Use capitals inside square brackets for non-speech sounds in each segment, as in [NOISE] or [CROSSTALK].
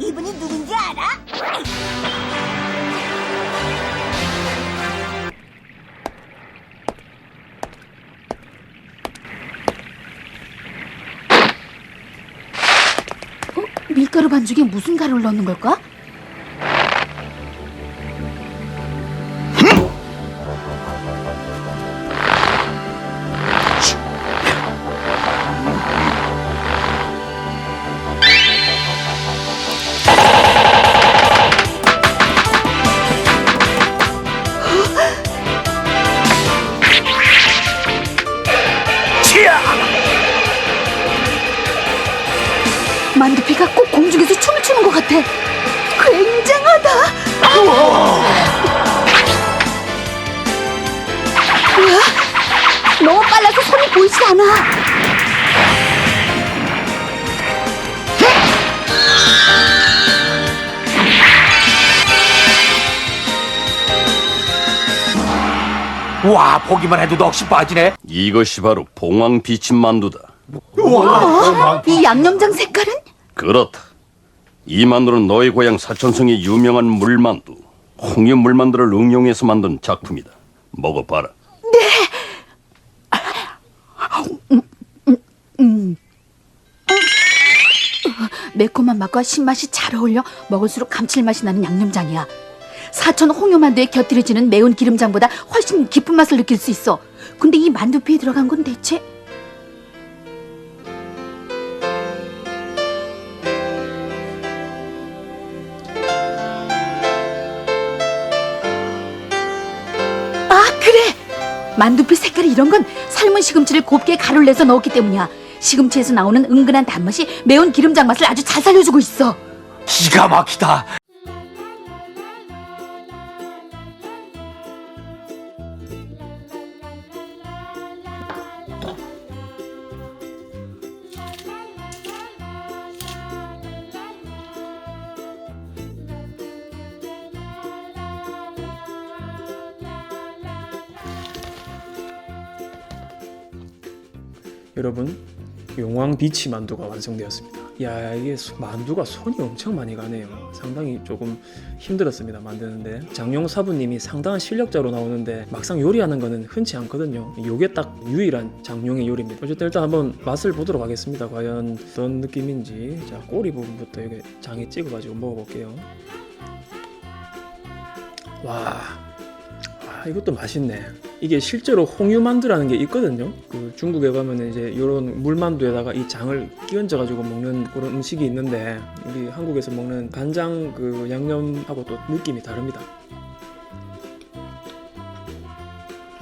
이분이 누군지 알아? 어? 밀가루 반죽에 무슨 가루를 넣는 걸까? 만두피가 꼭 공중에서 춤을 추는 것 같아. 굉장하다. 뭐야? 너무 빨라서 손이 보이지 않아. 와 보기만 해도 넋이 빠지네 이것이 바로 봉황 비침 만두다. 이 양념장 색깔은? 그렇다. 이 만두는 너희 고향 사천성의 유명한 물만두, 홍유 물만두를 응용해서 만든 작품이다. 먹어봐라. 매콤한 맛과 신맛이 잘 어울려 먹을수록 감칠맛이 나는 양념장이야. 사천 홍요만두에 곁들여지는 매운 기름장보다 훨씬 깊은 맛을 느낄 수 있어. 근데 이 만두피에 들어간 건 대체? 아 그래! 만두피 색깔이 이런 건 삶은 시금치를 곱게 가루를 내서 넣었기 때문이야. 시금치에서 나오는 은근한 단맛이 매운 기름장 맛을 아주 잘 살려주고 있어. 기가 막히다 여러분 용왕 비치 만두가 완성되었습니다. 야 이게 소- 만두가 손이 엄청 많이 가네요. 상당히 조금 힘들었습니다 만드는데 장용 사부님이 상당한 실력자로 나오는데 막상 요리하는 거는 흔치 않거든요. 요게 딱 유일한 장용의 요리입니다. 어쨌든 일단 한번 맛을 보도록 하겠습니다. 과연 어떤 느낌인지 자 꼬리 부분부터 여기 장에 찍어가지고 먹어볼게요. 와 아, 이것도 맛있네. 이게 실제로 홍유만두라는 게 있거든요. 그 중국에 가면 이제 이런 물만두에다가 이 장을 끼얹어 가지고 먹는 그런 음식이 있는데 우리 한국에서 먹는 간장 그 양념하고 또 느낌이 다릅니다.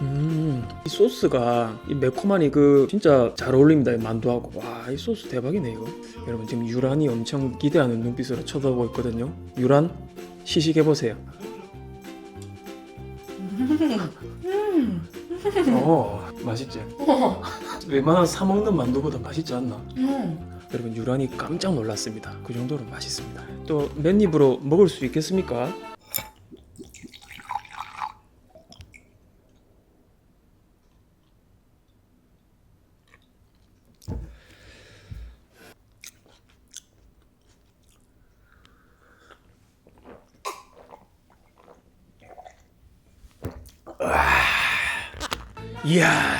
음, 이 소스가 이 매콤하니 그 진짜 잘 어울립니다. 이 만두하고 와, 이 소스 대박이네 이거. 여러분 지금 유란이 엄청 기대하는 눈빛으로 쳐다보고 있거든요. 유란 시식해 보세요. [LAUGHS] 어 맛있지. 웬만한 사 먹는 만두보다 맛있지 않나? 여러분 유란이 깜짝 놀랐습니다. 그 정도로 맛있습니다. 또 맨입으로 먹을 수 있겠습니까? 이야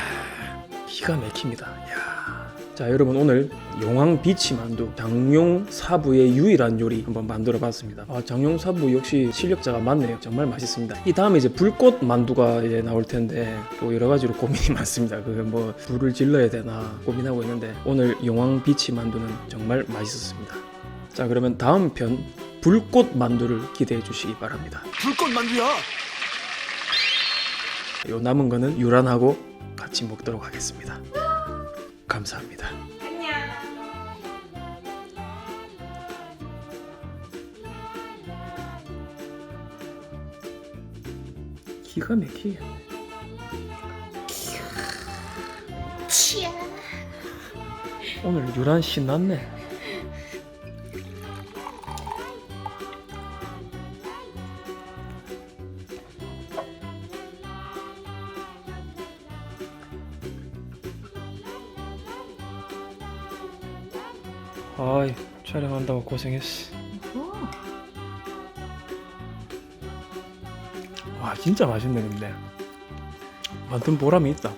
기가 막힙니다. 이야. 자 여러분 오늘 용왕 비치 만두 장용 사부의 유일한 요리 한번 만들어 봤습니다. 아, 장용 사부 역시 실력자가 많네요. 정말 맛있습니다. 이 다음에 이제 불꽃 만두가 이제 나올 텐데 또 여러 가지로 고민이 [LAUGHS] 많습니다. 그뭐 불을 질러야 되나 고민하고 있는데 오늘 용왕 비치 만두는 정말 맛있었습니다. 자 그러면 다음 편 불꽃 만두를 기대해 주시기 바랍니다. 불꽃 만두야 요 남은 거는 유란하고 같이 먹도록 하겠습니다. 감사합니다. 기가 막히겠네. 오늘 유란 신났네. 아이 촬영한다고 고생했어. 어. 와 진짜 맛있네 근데. 만든 보람이 있다.